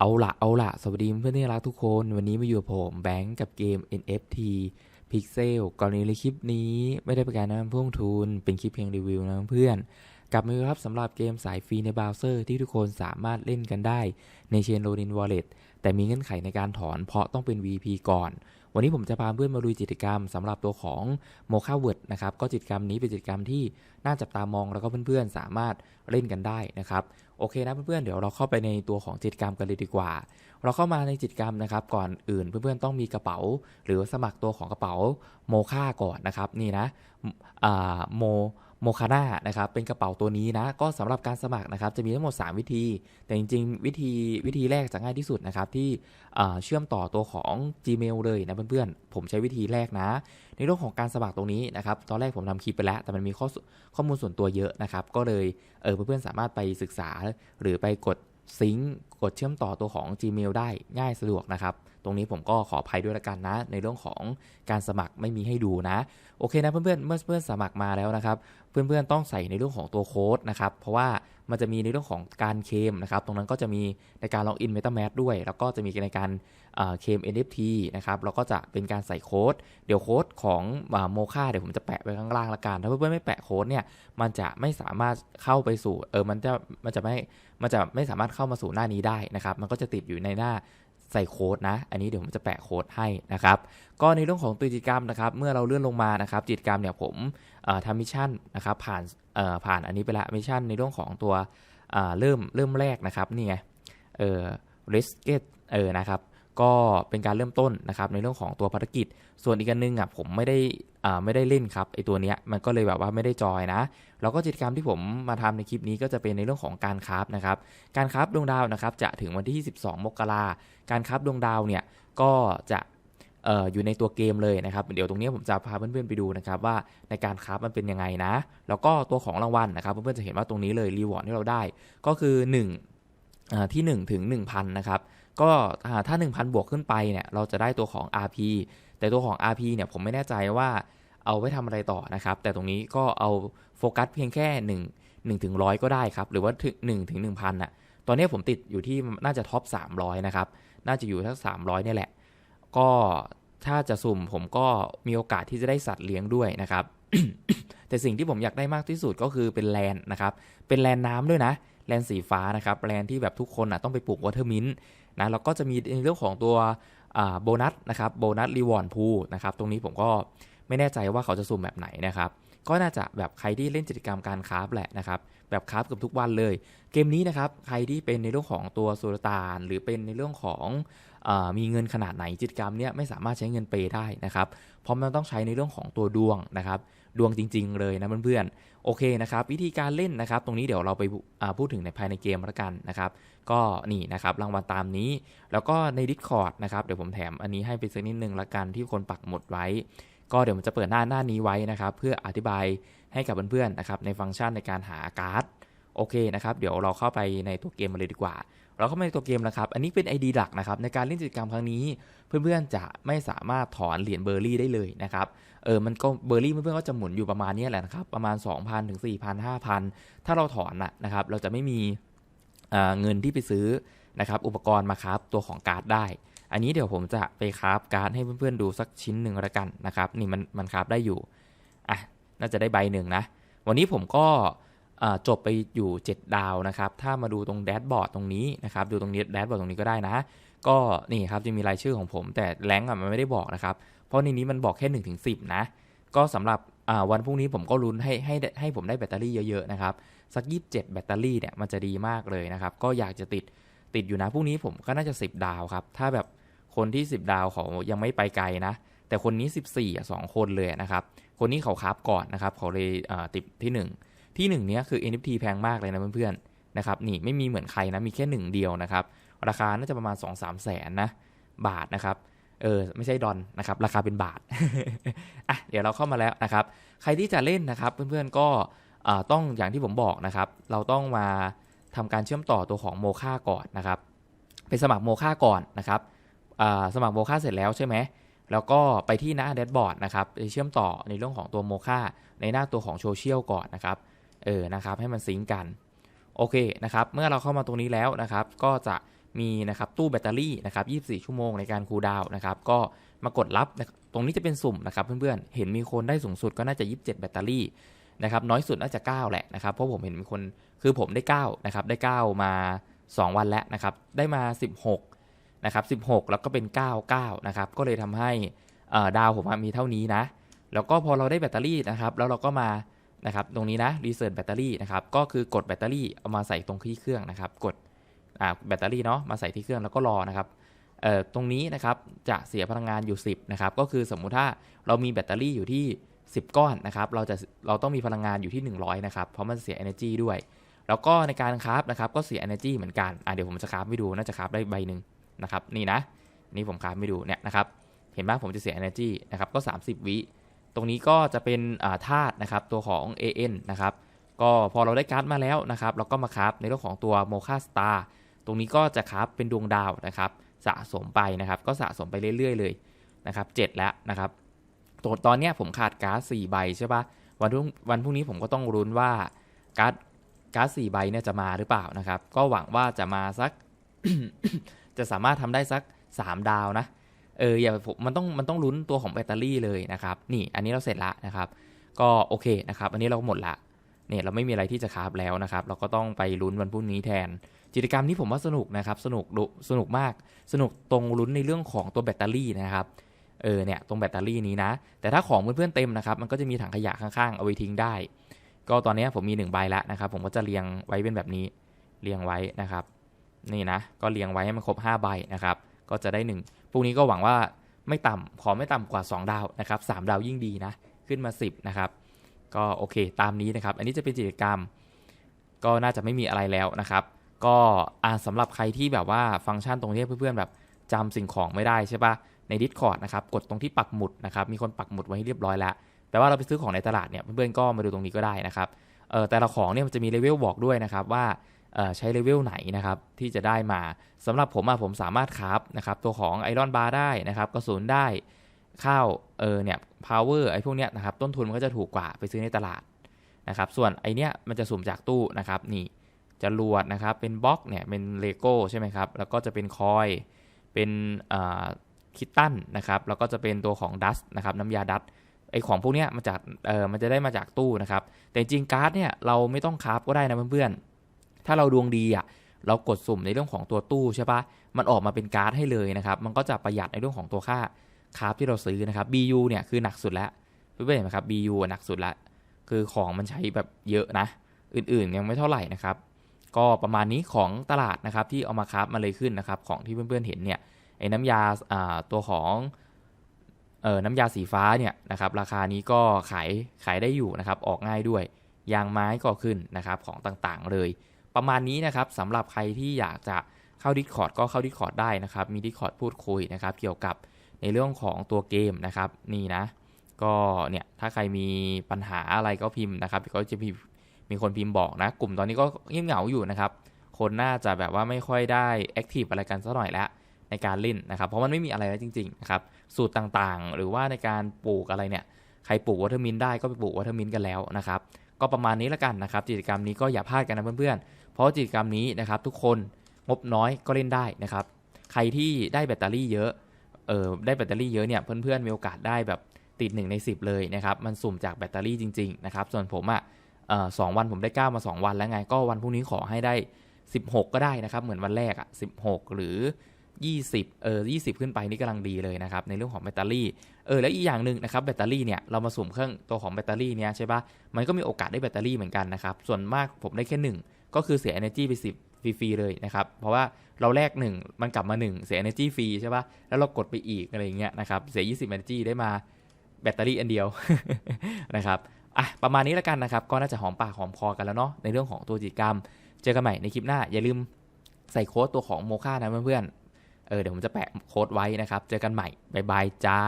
เอาละเอาละสวัสดีเพื่อนที่รักทุกคน วันนี้มาอยู่กับผมแบงก์กับเกม NFT Pixel ก่อนนี้ในคลิปนี้ไม่ได้เป็นการแนะนำพุ่งทุน เป็นคลิปเพียงรีวิวนะเพื่อนกลับมาครับสำหรับเกมสายฟรีในเบราว์เซอร์ที่ทุกคนสามารถเล่นกันได้ในเชนโรดินวอลเล็ต แต่มีเงื่อนไขในการถอนเพราะต้องเป็น VP ก่อน วันนี้ผมจะพาเพื่อนมาดูกิจกรรมสำหรับตัวของ m o c a w o r d นะครับ ก็กิจกรรมนี้เป็นกิจกรรมที่น่าจับตามองแล้วก็เพื่อนๆสามารถเล่นกันได้นะครับ โอเคนะเพื่อนๆเดี๋ยวเราเข้าไปในตัวของกิจกรรมกันเลยดีกว่า เราเข้ามาในกิจกรรมนะครับ ก่อนอื่นเพื่อนๆต้องมีกระเป๋า หรือสมัครตัวของกระเป๋าโมคาก่อนนะครับ นี่นะโม โมคาน่านะครับเป็นกระเป๋าตัวนี้นะก็สำหรับการสมัครนะครับจะมีทั้งหมด 3 วิธี แต่จริงๆ วิธีวิธีแรกจะง่ายที่สุดนะครับที่เชื่อมต่อตัวของ Gmail เลยนะเพื่อนๆ ผมใช้วิธีแรกนะ ในเรื่องของการสมัครตรงนี้นะครับตอนแรกผมทำคลิปไปแล้ว แต่มันมีข้อข้อมูลส่วนตัวเยอะนะครับก็เลยเออเพื่อนๆสามารถไปศึกษาหรือไปกดซิงก์กดเชื่อมต่อตัวของ Gmail ได้ง่ายสะดวกนะครับ ตรงนี้ผมก็ขออภัยด้วยละกันนะ ในเรื่องของการสมัครไม่มีให้ดูนะ โอเคนะเพื่อนๆเมื่อเพื่อนสมัครมาแล้วนะครับ เพื่อนๆต้องใส่ในเรื่องของตัวโค้ดนะครับ เพราะว่ามันจะมีในเรื่องของการเคมนะครับ ตรงนั้นก็จะมีในการล็อกอิน MetaMask ด้วย แล้วก็จะมีในการเคม NFT นะครับแล้วก็จะเป็นการใส่โค้ด เดี๋ยวโค้ดของโมค่าเดี๋ยวผมจะแปะไว้ข้างล่างละกัน ถ้าเพื่อนๆไม่แปะโค้ดเนี่ย มันจะไม่สามารถเข้าไปสู่ เออ มันจะ มันจะไม่ มันจะไม่สามารถเข้ามาสู่หน้านี้ได้นะครับ มันก็จะติดอยู่ในหน้า ใส่โค้ดนะ อันนี้เดี๋ยวผมจะแปะโค้ดให้นะครับ ก็ในเรื่องของตัวกิจกรรมนะครับ เมื่อเราเลื่อนลงมานะครับกิจกรรมเนี่ยผมทำมิชชั่นนะครับผ่านผ่านอันนี้ไปละมิชชั่นในเรื่องของตัวเริ่มเริ่มแรกนะครับนี่ไงเออ risk get เออนะครับ ก็เป็นการเริ่มต้นนะครับในเรื่องของตัวภารกิจ ส่วนอีกอันนึงอะผมไม่ได้อ่าไม่ได้เล่นครับไอตัวเนี้ยมันก็เลยแบบว่าไม่ได้จอยนะ แล้วก็กิจกรรมที่ผมมาทำในคลิปนี้ก็จะเป็นในเรื่องของการคราฟนะครับ การคราฟดวงดาวนะครับจะถึงวันที่22มกราการคราฟดวงดาวเนี่ยก็จะอออยู่ในตัวเกมเลยนะครับ เดี๋ยวตรงนี้ผมจะพาเพื่อนๆไปดูนะครับว่าในการคราฟมันเป็นยังไงนะ แล้วก็ตัวของรางวัลนะครับเพื่อนๆจะเห็นว่าตรงนี้เลยรีวอร์ดที่เราได้ ก็คือ1ที่1ถึง 1,000 นะครับ ก็ถ้า 1,000 บวกขึ้นไปเนี่ยเราจะได้ตัวของ RP แต่ตัวของ RP เนี่ยผมไม่แน่ใจว่าเอาไว้ทำอะไรต่อนะครับ แต่ตรงนี้ก็เอาโฟกัสเพียงแค่ 1 1ถึง100ก็ได้ครับ หรือว่าถึง1ถึง1,000อะตอนนี้ผมติดอยู่ที่น่าจะท็อป300 นะครับ น่าจะอยู่ทั้ง300นี่แหละ ก็ถ้าจะสุ่มผมก็มีโอกาสที่จะได้สัตว์เลี้ยงด้วยนะครับ แต่สิ่งที่ผมอยากได้มากที่สุดก็คือเป็นแลนนะครับ เป็นแลนน้ำด้วยนะ แลนสีฟ้านะครับแลนที่แบบทุกคนอะต้องไปปลูกวอเทอร์มินนะแล้วก็จะมีในเรื่องของตัวโบนัสนะครับโบนัสรีวอร์ดพูนะครับตรงนี้ผมก็ไม่แน่ใจว่าเขาจะสุ่มแบบไหนนะครับก็น่าจะแบบใครที่เล่นกิจกรรมการคราฟแหละนะครับแบบคราฟกับทุกวันเลย เกมนี้นะครับใครที่เป็นในเรื่องของตัวโซลตาน หรือเป็นในเรื่องของอมีเงินขนาดไหนกิจกรรมเนี้ยไม่สามารถใช้เงินเปย์ได้นะครับเพราะมันต้องใช้ในเรื่องของตัวดวงนะครับ ดวงจริง ๆ เลยนะเพื่อนๆโอเคนะครับ วิธีการเล่นนะครับ ตรงนี้เดี๋ยวเราไปพูดถึงในภายในเกมแล้วกันนะครับ ก็นี่นะครับรางวัลตามนี้ แล้วก็ใน Discord นะครับเดี๋ยวผมแถมอันนี้ให้ไปสักนิดนึงละกันที่คนปักหมุดไว้ ก็เดี๋ยวมันจะเปิดหน้าหน้านี้ไว้นะครับ เพื่ออธิบายให้กับเพื่อนๆนะครับในฟังก์ชันในการหาการ์ดโอเคนะครับ เดี๋ยวเราเข้าไปในตัวเกมมาเลยดีกว่า เราเข้ามาในตัวเกมนะครับ อันนี้เป็น ID หลักนะครับ ในการเล่นกิจกรรมครั้งนี้ เพื่อนๆจะไม่สามารถถอนเหรียญเบอร์รี่ได้เลยนะครับ เออ มันก็เบอร์รี่เพื่อนๆก็จะหมุนอยู่ประมาณนี้แหละนะครับ ประมาณ 2,000ถึง4,000 5,000 ถ้าเราถอนนะครับ เราจะไม่มีเงินที่ไปซื้อนะครับ อุปกรณ์มาครับตัวของการ์ดได้ อันนี้เดี๋ยวผมจะไปคราฟการ์ดให้เพื่อนๆดูสักชิ้นหนึ่งละกันนะครับ นี่มันมันคราฟได้อยู่ อะ น่าจะได้ใบหนึ่งนะ วันนี้ผมก็ จบไปอยู่ 7 ดาวนะครับ ถ้ามาดูตรงแดชบอร์ดตรงนี้นะครับ ดูตรงนี้แดชบอร์ดตรงนี้ก็ได้นะ ก็นี่ครับจะมีรายชื่อของผม แต่แรงอะมันไม่ได้บอกนะครับ เพราะในนี้มันบอกแค่1นถึงสินะ ก็สำหรับวันพรุ่งนี้ผมก็ลุ้นให้ให้ให้ผมได้แบตเตอรี่เยอะๆนะครับ สัก 27 แบตเตอรี่เนี่ยมันจะดีมากเลยนะครับ ก็อยากจะติดติดอยู่นะพรุ่งนี้ผมก็น่าจะ 10 ดาวครับ ถ้าแบบคนที่ 10 ดาวเขายังไม่ไปไกลนะ แต่คนนี้ 14อะสคนเลยนะครับ คนนี้เขาคราฟก่อนนะครับเขาเลยติดที่ 1 ที่1เนี้ยคือ NFT แพงมากเลยนะเพื่อนๆนะครับนี่ไม่มีเหมือนใครนะมีแค่1เดียวนะครับราคาน่าจะประมาณ 2-3แสนนะบาทนะครับเออไม่ใช่ดอนนะครับราคาเป็นบาทอะเดี๋ยวเราเข้ามาแล้วนะครับใครที่จะเล่นนะครับเพื่อนๆก็ต้องอย่างที่ผมบอกนะครับเราต้องมาทำการเชื่อมต่อตัวของโมค่าก่อนนะครับไปสมัครโมค่าก่อนนะครับสมัครโมฆะเสร็จแล้วใช่ไหมแล้วก็ไปที่หน้าแดชบอร์ดนะครับไปเชื่อมต่อในเรื่องของตัวโมฆะในหน้าตัวของโซเชียลก่อนนะครับ เออนะครับให้มันซิงกัน โอเคนะครับเมื่อเราเข้ามาตรงนี้แล้วนะครับ ก็จะมีนะครับตู้แบตเตอรี่นะครับ24 ชั่วโมงในการคูลดาวน์นะครับ ก็มากดรับตรงนี้จะเป็นสุ่มนะครับเพื่อนๆ เห็นมีคนได้สูงสุดก็น่าจะ 27 แบตเตอรี่นะครับน้อยสุดน่าจะ 9 แหละนะครับ เพราะผมเห็นมีคนคือผมได้ 9 นะครับ ได้ 9 มา 2 วันแล้วนะครับ ได้มา 16 นะครับ 16 แล้วก็เป็น 9 9 นะครับ ก็เลยทำให้ดาวผมมีเท่านี้นะ แล้วก็พอเราได้แบตเตอรี่นะครับ แล้วเราก็มา นะครับตรงนี้นะรีเสิร์ชแบตเตอรี่นะครับก็คือกดแบตเตอรี่เอามาใส่ตรงที่เครื่องนะครับ กดแบตเตอรี่เนาะมาใส่ที่เครื่องแล้วก็รอนะครับตรงนี้นะครับจะเสียพลังงานอยู่ 10นะครับก็คือสมมุติถ้าเรามีแบตเตอรี่อยู่ที่ 10 ก้อนนะครับเราจะเราต้องมีพลังงานอยู่ที่ 100นะครับเพราะมันเสีย energy ด้วย แล้วก็ในการคราฟนะครับก็เสีย energy เหมือนกันอะเดี๋ยวผมจะคราฟให้ดูน่าจะคราฟได้ใบหนึ่งนะครับนี่นะนี่ผมคราฟให้ดูเนี่ยนะครับเห็นไหมผมจะเสีย energy นะครับก็ 30 วิ ตรงนี้ก็จะเป็นธาตุนะครับตัวของ AN นะครับก็พอเราได้การ์ดมาแล้วนะครับเราก็มาคราฟในเรื่องของตัว Mocha Star ตรงนี้ก็จะคราฟเป็นดวงดาวนะครับสะสมไปนะครับ ก็สะสมไปเรื่อย ๆ เลยนะครับเแล้วนะครับตตอนนี้ผมขาดกาซสี่ใบใช่ปะวันรุ่งวันพรุ่งนี้ผมก็ต้องรุ้นว่าก๊าซก๊าซสี่ใบเนี่ยจะมาหรือเปล่านะครับ ก็หวังว่าจะมาสัก จะสามารถทำได้สัก 3 ดาวนะ เอออย่าผมมันต้องมันต้องลุ้นตัวของแบตเตอรี่เลยนะครับนี่อันนี้เราเสร็จละนะครับก็โอเคนะครับอันนี้เราหมดละเนี่ยเราไม่มีอะไรที่จะคาฟแล้วนะครับ เราก็ต้องไปลุ้นวันพรุ่งนี้แทน กิจกรรมนี้ผมว่าสนุกนะครับ สนุกสนุกมาก สนุกตรงลุ้นในเรื่องของตัวแบตเตอรี่นะครับเออเนี่ยตรงแบตเตอรี่นี้นะ แต่ถ้าของเพื่อนๆเต็มนะครับมันก็จะมีถังขยะข้างๆเอาไว้ทิ้งได้ ก็ตอนนี้ผมมี1ใบล้วนะครับ ผมก็จะเรียงไว้เป็นแบบนี้เรียงไว้นะครับ นี่นะ ก็เรียงไว้ให้มันครบ5ใบนะครับ ก็จะได้ 1 พวกนี้ก็หวังว่าไม่ต่ำขอไม่ต่ำกว่า 2 ดาวนะครับ3ดาวยิ่งดีนะ ขึ้นมา 10 นะครับ ก็โอเคตามนี้นะครับ อันนี้จะเป็นกิจกรรม ก็น่าจะไม่มีอะไรแล้วนะครับ ก็สำหรับใครที่แบบว่าฟังก์ชันตรงนี้เพื่อนๆแบบจำสิ่งของไม่ได้ใช่ปะใน Discord นะครับ กดตรงที่ปักหมุดนะครับ มีคนปักหมุดไว้ให้เรียบร้อยแล้ว แปลว่าเราไปซื้อของในตลาดเนี่ยเพื่อนๆก็มาดูตรงนี้ก็ได้นะครับ เออแต่ละของเนี่ยมันจะมีเลเวลบอกด้วยนะครับว่า ใช้เลเวลไหนนะครับที่จะได้มาสำหรับผมอะผมสามารถคราฟนะครับตัวของไอรอนบาร์ได้นะครับกระสุนได้ข้าวเออเนี่ยพาวเวอร์ไอพวกเนี้ยนะครับต้นทุนมันก็จะถูกกว่าไปซื้อในตลาดนะครับส่วนไอเนี้ยมันจะสุ่มจากตู้นะครับนี่จรวดนะครับเป็นบล็อกเนี่ยเป็นเลโก้ใช่ไหมครับแล้วก็จะเป็นคอยเป็นคิตตันนะครับแล้วก็จะเป็นตัวของดัสนะครับน้ำยาดัสไอของพวกเนี้ยมาจากเออมันจะได้มาจากตู้นะครับแต่จริงการ์ดเนี่ยเราไม่ต้องคราฟก็ได้นะเพื่อนๆ ถ้าเราดวงดีอะเรากดสุ่มในเรื่องของตัวตู้ใช่ปะมันออกมาเป็นการ์ดให้เลยนะครับ มันก็จะประหยัดในเรื่องของตัวค่าคราฟที่เราซื้อนะครับ BU เนี่ยคือหนักสุดแล้วเพื่อนๆเห็นไหมครับ BU หนักสุดละคือของมันใช้แบบเยอะนะ อื่นๆยังไม่เท่าไหร่นะครับ ก็ประมาณนี้ของตลาดนะครับที่เอามาคับมาเลยขึ้นนะครับ ของที่เพื่อนๆเห็นเนี่ยไอ้น้ำยาตัวของเออน้ำยาสีฟ้าเนี่ยนะครับราคานี้ก็ขายขายได้อยู่นะครับออกง่ายด้วย ยางไม้ก็ขึ้นนะครับของต่างๆเลย ประมาณนี้นะครับสำหรับใครที่อยากจะเข้า Discord ก็เข้า Discord ได้นะครับ มี Discord พูดคุยนะครับ เกี่ยวกับในเรื่องของตัวเกมนะครับ นี่นะ ก็เนี่ยถ้าใครมีปัญหาอะไรก็พิมพ์นะครับก็จะพิมพ์มีคนพิมพ์บอกนะ กลุ่มตอนนี้ก็เงียบเหงาอยู่นะครับ คนน่าจะแบบว่าไม่ค่อยได้แอคทีฟอะไรกันสักหน่อยแล้วในการเล่นนะครับ เพราะมันไม่มีอะไรแล้วจริงๆนะครับ สูตรต่างๆ หรือว่าในการปลูกอะไรเนี่ย ใครปลูกวัตถุมินได้ก็ไปปลูกวัตถุมินกันแล้วนะครับ ก็ประมาณนี้ล้วกันนะครับกิจกรรมนี้ก็อย่าพลาดกันนะเพื่อนๆ เพราะกิจกรรมนี้นะครับทุกคนงบน้อยก็เล่นได้นะครับ ใครที่ได้แบตเตอรี่เยอะเออได้แบตเตอรี่เยอะเนี่ยเพื่อนๆมีโอกาสได้แบบติด 1 ใน 10 เลยนะครับมันสุ่มจากแบตเตอรี่จริงๆนะครับส่วนผมอะ่ะสองวันผมได้ 9 มา 2 วันแล้วไงก็วันพรุ่งนี้ขอให้ได้ 16 ก็ได้นะครับเหมือนวันแรกอะ่ะ16 หรือ 20เออ20 ขึ้นไปนี่กำลังดีเลยนะครับในเรื่องของแบตเตอรี่เออแล้วอีกอย่างหนึ่งนะครับแบตเตอรี่เนี่ยเรามาสุ่มเครื่องตัวของแบตเตอรี่เนี่ยใช่ปะมันก็มีโอกาสได้แบตเตอรี่เหมือนกันนะครับส่วนมากผมได้แค่ 1 ก็คือเสีย energy ไป10ฟรีๆเลยนะครับเพราะว่าเราแลก1 มันกลับมา 1 เสีย energy ฟรีใช่ปะแล้วเรากดไปอีกอะไรเงี้ยนะครับเสีย 20 energy ได้มาแบตเตอรี่อันเดียวนะครับอะประมาณนี้แล้วกันนะครับก็น่าจะหอมปากหอมคอกันแล้วเนาะในเรื่องของตัวกิจกรรม เจอกันใหม่ในคลิปหน้าอย่าลืมใส่โค้ดตัวของโมค่านะเพื่อนๆ เออเดี๋ยวผมจะแปะโค้ดไว้นะครับ เจอกันใหม่ บ๊ายบายจ้า